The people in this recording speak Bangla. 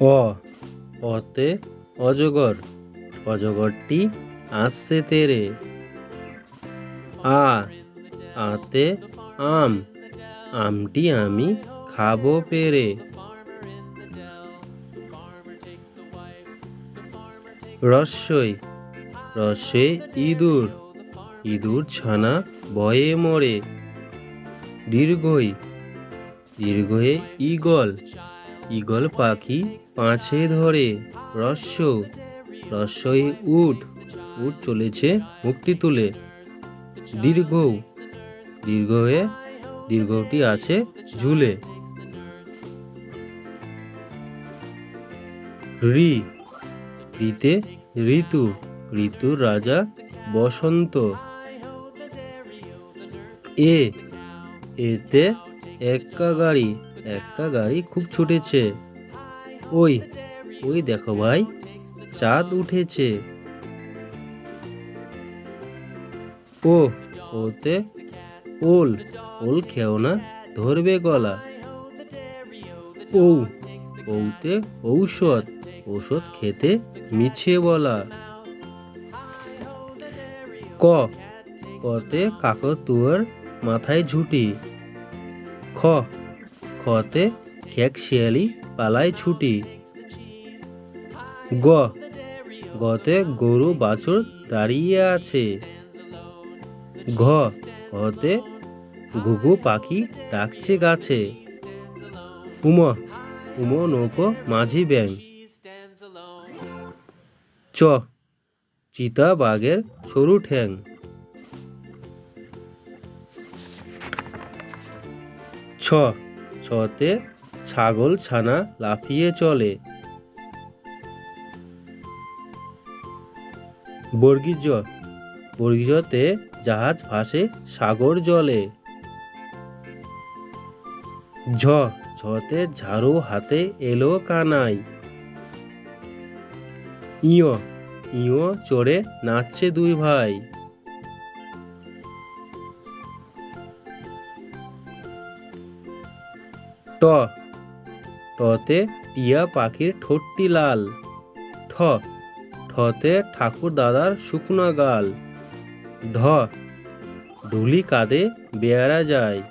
অ, অতে অজগর, অজগরটি আসছে তেরে। আ, আতে আম, আমটি আমি খাব পেরে। রস্যই রস্যে ইঁদুর ইঁদুর ছানা বয়ে মরে। দীর্ঘই, দীর্ঘয়ে ঈগল ঈগল পাখি পাঁচে ধরে রস্য রস্যই উঠ উঠ চলেছে মুক্তি তুলে। দীর্ঘ দীর্ঘ হয়ে দীর্ঘটি আছে ঝুলে। ঋ ঋতে ঋতু, ঋতুর রাজা বসন্ত। এ, এতে এক্কা গাড়ি এক্কা গাড়ি খুব ছুটেছে। ওই ওই দেখো ভাই, চাঁদ উঠেছে। ও, ওতে ওল ওল খেও না, ধরবে গলা। ও ওতে ঔষধ ঔষধ খেতে মিছে বলা। ক, কতে কাকতুয়ার মাথায় ঝুটি। খ। খতে খেক শিয়ালি পালায় ছুটি। গ। গতে গরু বাছুর দাঁড়িয়ে আছে। ঘ। ঘতে ঘুঘু পাখি ডাকছে গাছে। উম। উম নৌকো মাঝি ব্যাং চ। চিতা বাঘের সরু ঠ্যাং। ছ। ছতে ছাগল ছানা লাফিয়ে চলে। বর্গীজ, বর্গীজতে জাহাজ ভাসে, সাগর জলে। ঝ। ঝতে ঝাড়ু হাতে এলো কানাই। ইয়। ইয় চড়ে নাচছে দুই ভাই। ট। টতে টিয়া পাখির ঠোঁটটি লাল। ঠ। ঠতে ঠাকুর দাদার শুকনা গাল। ঢ। ঢুলি কাঁধে বেয়ারা যায়।